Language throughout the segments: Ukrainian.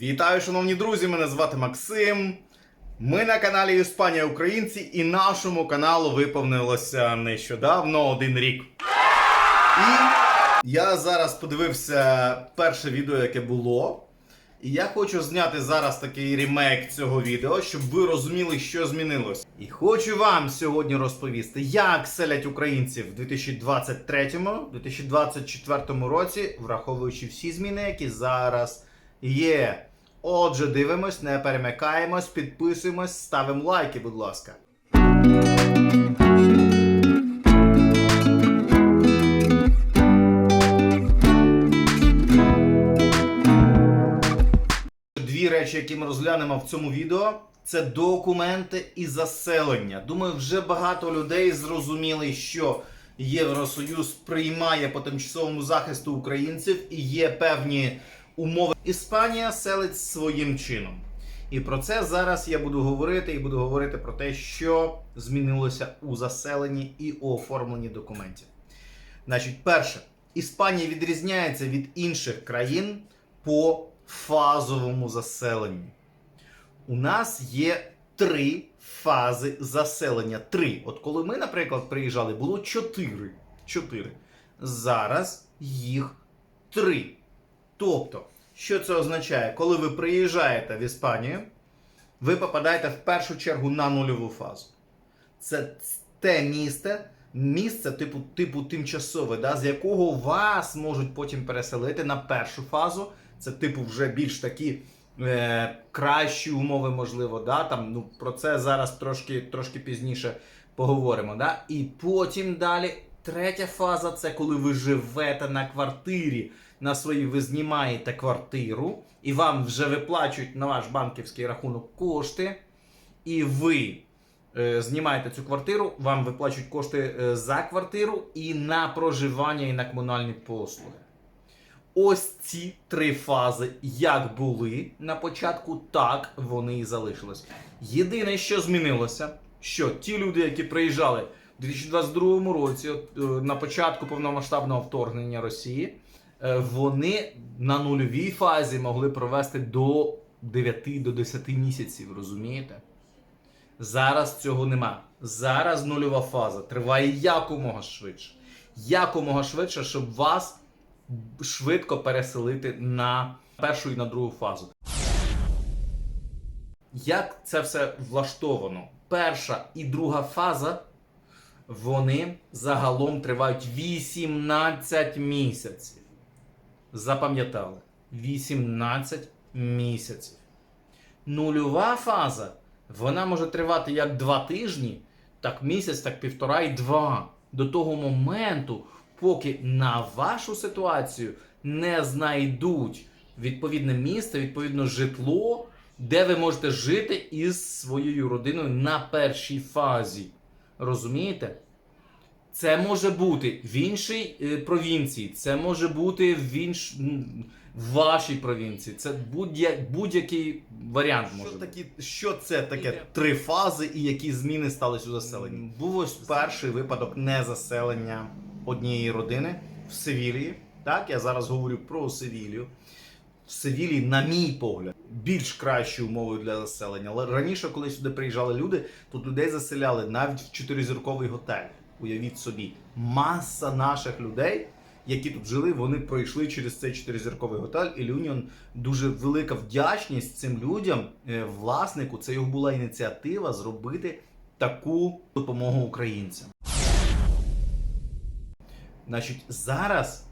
Вітаю, шановні друзі! Мене звати Максим. Ми на каналі Іспанія Українці і нашому каналу виповнилося нещодавно один рік. І я зараз подивився перше відео, яке було. І я хочу зняти зараз такий ремейк цього відео, щоб ви розуміли, що змінилось. І хочу вам сьогодні розповісти, як селять українців в 2023-2024 році, враховуючи всі зміни, які зараз є. Отже, дивимось, не перемикаємось, підписуємось, ставимо лайки, будь ласка. Дві речі, які ми розглянемо в цьому відео, це документи і заселення. Думаю, вже багато людей зрозуміли, що Євросоюз приймає по тимчасовому захисту українців і є певні умови. Іспанія селить своїм чином. І про це зараз я буду говорити і буду говорити про те, що змінилося у заселенні і у оформленні документів. Значить, перше, Іспанія відрізняється від інших країн по фазовому заселенню. У нас є три фази заселення. Три. От коли ми, наприклад, приїжджали, було чотири. Чотири. Зараз їх три. Тобто, що це означає? Коли ви приїжджаєте в Іспанію, ви попадаєте в першу чергу на нульову фазу. Це те місце, місце типу, типу тимчасове, да, з якого вас можуть потім переселити на першу фазу. Це, типу, вже більш такі е, кращі умови, можливо. Да? Там, ну, про це зараз трошки, трошки пізніше поговоримо. Да? І потім далі третя фаза це коли ви живете на квартирі. На своїй ви знімаєте квартиру, і вам вже виплачують на ваш банківський рахунок кошти, і ви е, знімаєте цю квартиру, вам виплачують кошти е, за квартиру і на проживання, і на комунальні послуги. Ось ці три фази, як були на початку, так вони і залишились. Єдине, що змінилося, що ті люди, які приїжджали у 2022 році, е, на початку повномасштабного вторгнення Росії, вони на нульовій фазі могли провести до 9 до 10 місяців, розумієте? Зараз цього нема. Зараз нульова фаза триває якомога швидше. Якомога швидше, щоб вас швидко переселити на першу і на другу фазу. Як це все влаштовано? Перша і друга фаза, вони загалом тривають 18 місяців. Запам'ятали? 18 місяців. Нульова фаза, вона може тривати як 2 тижні, так місяць, так півтора і два. До того моменту, поки на вашу ситуацію не знайдуть відповідне місце, відповідно житло, де ви можете жити із своєю родиною на першій фазі. Розумієте? Це може бути в іншій е, провінції, це може бути в інш... в вашій провінції. Це будь-я... будь-який варіант може Що бути. такі, що це таке три фази і які зміни стались у заселенні? Був ось перший випадок незаселення однієї родини в Севілії. Так, я зараз говорю про Севілію. В Севілії, на мій погляд, більш кращі умови для заселення. Але раніше, коли сюди приїжджали люди, тут людей заселяли навіть в чотиризірковий готель. Уявіть собі, маса наших людей, які тут жили, вони пройшли через цей чотиризірковий готель. І Люніон дуже велика вдячність цим людям, е, власнику. Це його була ініціатива зробити таку допомогу українцям. Значить, зараз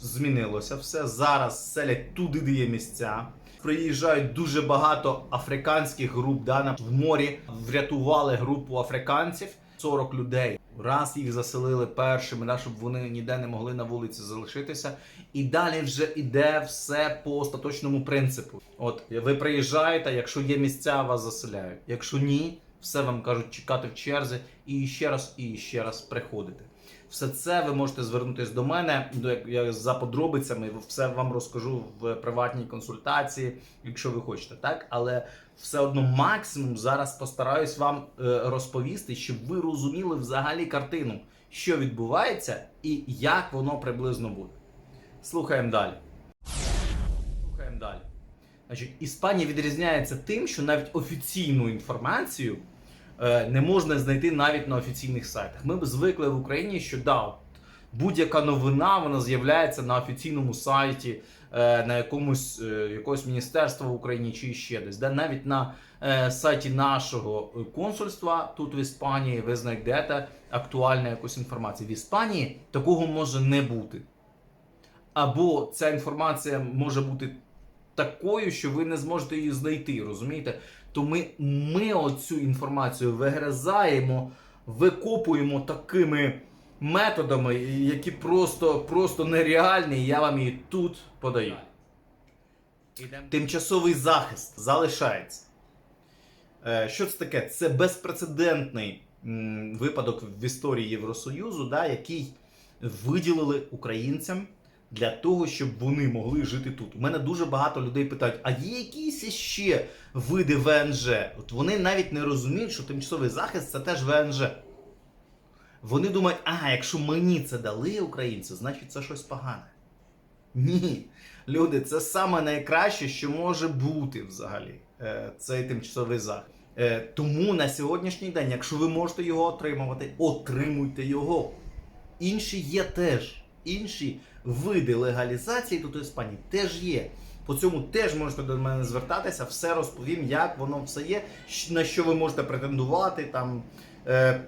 змінилося все. Зараз селять туди, де є місця. Приїжджають дуже багато африканських груп. Да, в морі врятували групу африканців 40 людей. Раз їх заселили першими, да, щоб вони ніде не могли на вулиці залишитися. І далі вже йде все по остаточному принципу. От ви приїжджаєте, якщо є місця, вас заселяють. Якщо ні, все вам кажуть чекати в черзі і ще раз, і ще раз приходити. Все це ви можете звернутися до мене до я за подробицями. Все вам розкажу в приватній консультації, якщо ви хочете, так але все одно максимум зараз постараюсь вам е, розповісти, щоб ви розуміли взагалі картину, що відбувається і як воно приблизно буде. Слухаємо далі. Слухаємо далі. Значить, Іспанія відрізняється тим, що навіть офіційну інформацію не можна знайти навіть на офіційних сайтах. Ми б звикли в Україні, що да, будь-яка новина вона з'являється на офіційному сайті, е, на якомусь е, якогось міністерства в Україні чи ще десь. Да? Навіть на е, сайті нашого е, консульства тут в Іспанії ви знайдете актуальну якусь інформацію. В Іспанії такого може не бути. Або ця інформація може бути такою, що ви не зможете її знайти, розумієте? То ми, ми оцю інформацію вигризаємо, викопуємо такими методами, які просто, просто нереальні, я вам її тут подаю. Тимчасовий захист залишається. Е, Що це таке? Це безпрецедентний випадок в історії Євросоюзу, да, який виділили українцям для того, щоб вони могли жити тут. У мене дуже багато людей питають: а є якісь ще види ВНЖ? От вони навіть не розуміють, що тимчасовий захист це теж ВНЖ. Вони думають, ага, якщо мені це дали українці, значить це щось погане. Ні. Люди, це саме найкраще, що може бути взагалі. е, Цей тимчасовий захист. Е, Тому на сьогоднішній день, якщо ви можете його отримувати, отримуйте його. Інші є теж. Інші види легалізації тут у Іспанії теж є. По цьому теж можете до мене звертатися, все розповім, як воно все є, на що ви можете претендувати. Там е,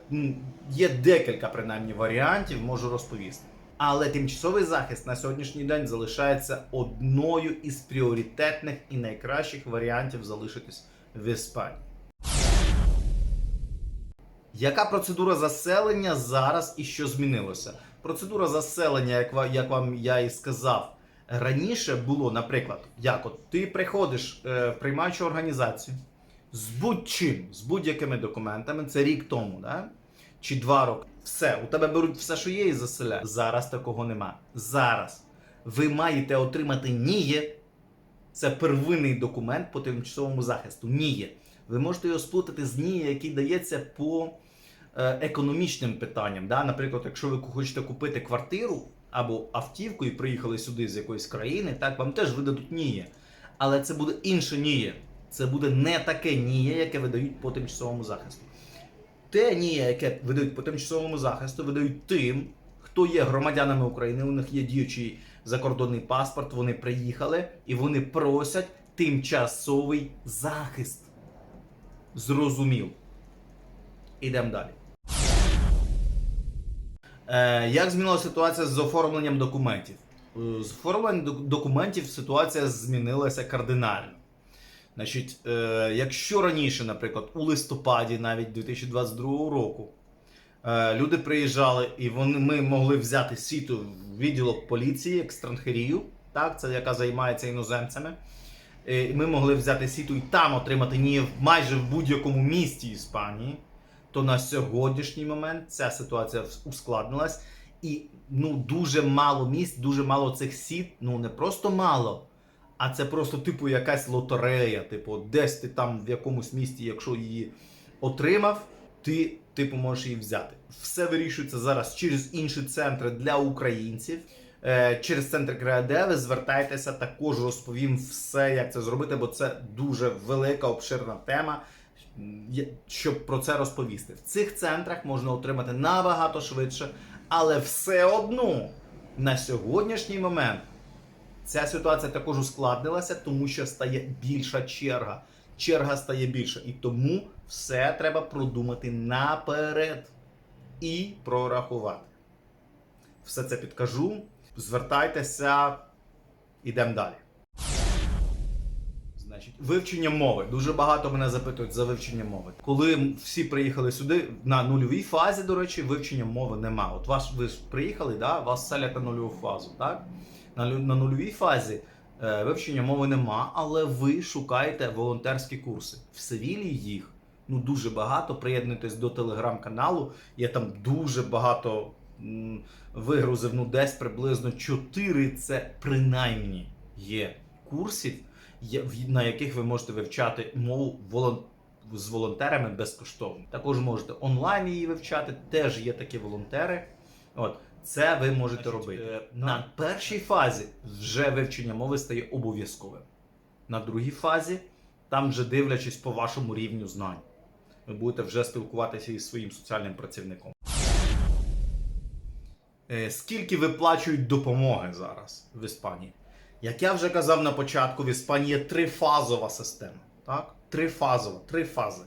є декілька принаймні варіантів, можу розповісти. Але тимчасовий захист на сьогоднішній день залишається одною із пріоритетних і найкращих варіантів залишитись в Іспанії. Яка процедура заселення зараз і що змінилося? Процедура заселення, як, як вам я і сказав, раніше було, наприклад, як от ти приходиш е, в приймаючу організацію з будь-чим, з будь-якими документами, це рік тому, да? чи два роки. Все, у тебе беруть все, що є, і заселяють. Зараз такого нема. Зараз ви маєте отримати НІЄ. Це первинний документ по тимчасовому захисту. НІЄ. Ви можете його сплутати з НІЄ, який дається по економічним питанням. Да? Наприклад, якщо ви хочете купити квартиру або автівку і приїхали сюди з якоїсь країни, так вам теж видадуть НІЄ. Але це буде інше НІЄ. Це буде не таке НІЄ, яке видають по тимчасовому захисту. Те НІЄ, яке видають по тимчасовому захисту, видають тим, хто є громадянами України, у них є діючий закордонний паспорт, вони приїхали і вони просять тимчасовий захист. Зрозумів. Ідемо далі. Е, як змінилася ситуація з оформленням документів? Е, З оформленням документів ситуація змінилася кардинально. Значить, е, якщо раніше, наприклад, у листопаді навіть 2022 року люди приїжджали і вони, ми могли взяти сіту в відділок поліції, екстранхерію, так, це яка займається іноземцями. Ми могли взяти сіту і там отримати ні майже в будь-якому місті Іспанії. То на сьогоднішній момент ця ситуація ускладнилась, і ну дуже мало місць, дуже мало цих сіт. Ну не просто мало, а це просто типу якась лотерея. Типу, десь ти там в якомусь місті, якщо її отримав, ти типу можеш її взяти. Все вирішується зараз через інші центри для українців. Е, Через центр КРАД ви звертайтеся, також розповім все, як це зробити, бо це дуже велика обширна тема. Щоб про це розповісти. В цих центрах можна отримати набагато швидше, але все одно на сьогоднішній момент ця ситуація також ускладнилася, тому що стає більша черга. Черга стає більша. І тому все треба продумати наперед і прорахувати. Все це підкажу. Звертайтеся, ідемо далі. Значить, вивчення мови. Дуже багато мене запитують за вивчення мови. Коли всі приїхали сюди на нульовій фазі, до речі, вивчення мови нема. От вас ви ж приїхали, да, вас селять на нульову фазу, так? На, на нульовій фазі е, вивчення мови нема, але ви шукаєте волонтерські курси. В Севілі їх ну дуже багато. Приєднуйтесь до телеграм-каналу. Я там дуже багато вигрузив, ну десь приблизно 4 це принаймні є курсів, є- на яких ви можете вивчати мову волон... з волонтерами безкоштовно. Також можете онлайн її вивчати, теж є такі волонтери. От. Це ви можете робити. е, На першій фазі вже вивчення мови стає обов'язковим. На другій фазі, там вже дивлячись по вашому рівню знань, ви будете вже спілкуватися із своїм соціальним працівником. Е, Скільки виплачують допомоги зараз в Іспанії? Як я вже казав на початку, в Іспанії є трифазова система. Так? Трифазова, три фази.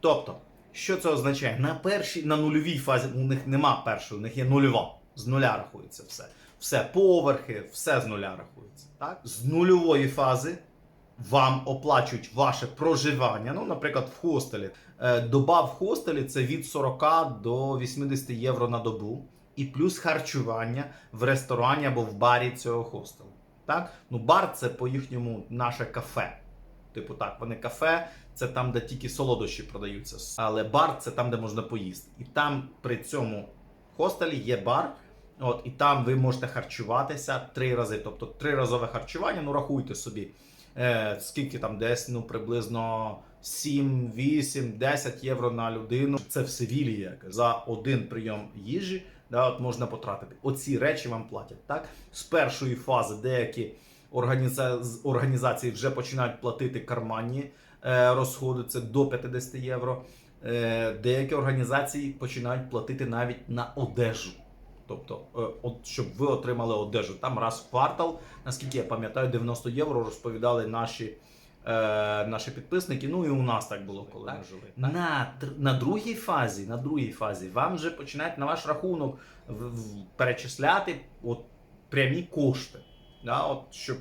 Тобто, що це означає? На першій, на нульовій фазі у них нема першої, у них є нульова. З нуля рахується все. Все поверхи, все з нуля рахується. Так? З нульової фази вам оплачують ваше проживання. Ну, наприклад, в хостелі. Е, Доба в хостелі це від 40 до 80 євро на добу. І плюс харчування в ресторані або в барі цього хостелу. Так? Ну, бар це по-їхньому наше кафе. Типу так, вони кафе, це там, де тільки солодощі продаються. Але бар це там, де можна поїсти. І там при цьому хостелі є бар. От, і там ви можете харчуватися три рази. Тобто триразове харчування, ну рахуйте собі, е, скільки там десь, ну приблизно 7, 8, 10 євро на людину. Це в Севілії як за один прийом їжі. Да, от можна потратити. Оці речі вам платять. Так? З першої фази деякі організа... організації вже починають платити карманні е, розходи, це до 50 євро. Е, деякі організації починають платити навіть на одежу. Тобто, е, от, щоб ви отримали одежу. Там раз в квартал, наскільки я пам'ятаю, 90 євро розповідали наші, е, наші підписники. Ну і у нас так було, коли ми жили. На, на другій фазі, на другій фазі вам вже починають на ваш рахунок в- в- перечисляти от, прямі кошти. Да? От, щоб,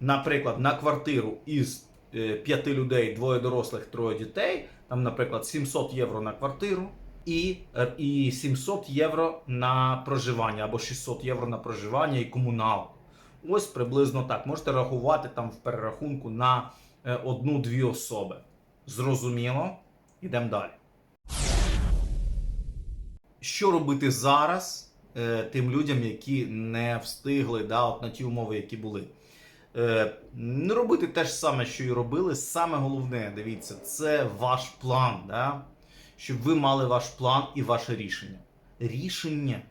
наприклад, на квартиру із е, п'яти людей, двоє дорослих, троє дітей, там, наприклад, 700 євро на квартиру. І, е, і 700 євро на проживання або 600 євро на проживання і комуналку. Ось приблизно так. Можете рахувати там в перерахунку на одну-дві особи. Зрозуміло? Ідемо далі. Що робити зараз е, тим людям, які не встигли да, от на ті умови, які були? Е, не робити те ж саме, що і робили. Саме головне, дивіться, це ваш план. Да? Щоб ви мали ваш план і ваше рішення. Рішення,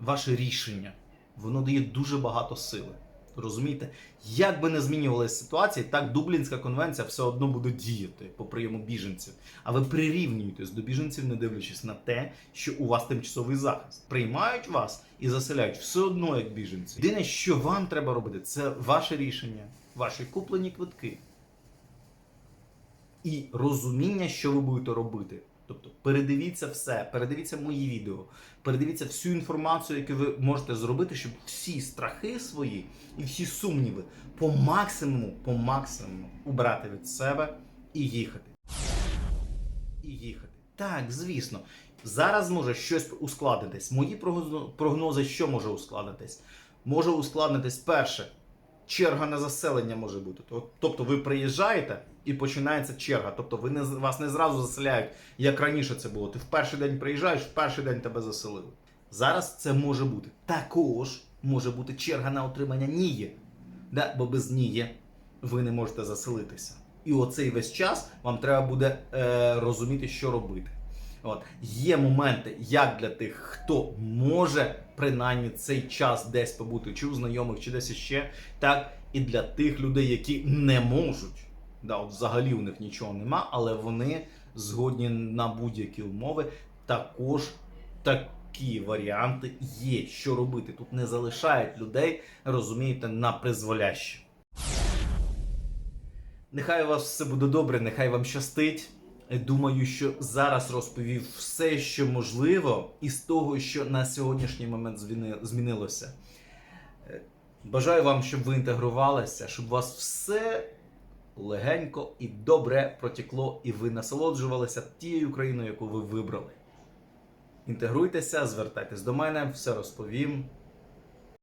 ваше рішення, воно дає дуже багато сили. Розумієте? Як би не змінювалася ситуація, так Дублінська конвенція все одно буде діяти по прийому біженців. А ви прирівнюєтесь до біженців, не дивлячись на те, що у вас тимчасовий захист. Приймають вас і заселяють все одно як біженці. Єдине, що вам треба робити, це ваше рішення, ваші куплені квитки і розуміння, що ви будете робити. Тобто передивіться все, передивіться мої відео, передивіться всю інформацію, яку ви можете зробити, щоб всі страхи свої і всі сумніви по максимуму, по максимуму убрати від себе і їхати. І їхати. Так, звісно. Зараз може щось ускладнитись. Мої прогнози, що може ускладнитись? Може ускладнитись перше. Черга на заселення може бути. Тобто ви приїжджаєте і починається черга. Тобто ви не, вас не зразу заселяють, як раніше це було. Ти в перший день приїжджаєш, в перший день тебе заселили. Зараз це може бути. Також може бути черга на отримання НІЄ. Да? Бо без НІЄ ви не можете заселитися. І оцей весь час вам треба буде е, розуміти, що робити. От. Є моменти, як для тих, хто може принаймні цей час десь побути, чи у знайомих, чи десь іще, так і для тих людей, які не можуть. Да, от взагалі у них нічого нема, але вони згодні на будь-які умови. Також такі варіанти є, що робити. Тут не залишають людей, розумієте, на призволяще. Нехай у вас все буде добре, нехай вам щастить. Думаю, що зараз розповів все, що можливо, із того, що на сьогоднішній момент змінилося. Е, Бажаю вам, щоб ви інтегрувалися, щоб у вас все легенько і добре протекло, і ви насолоджувалися тією країною, яку ви вибрали. Інтегруйтеся, звертайтесь до мене, все розповім.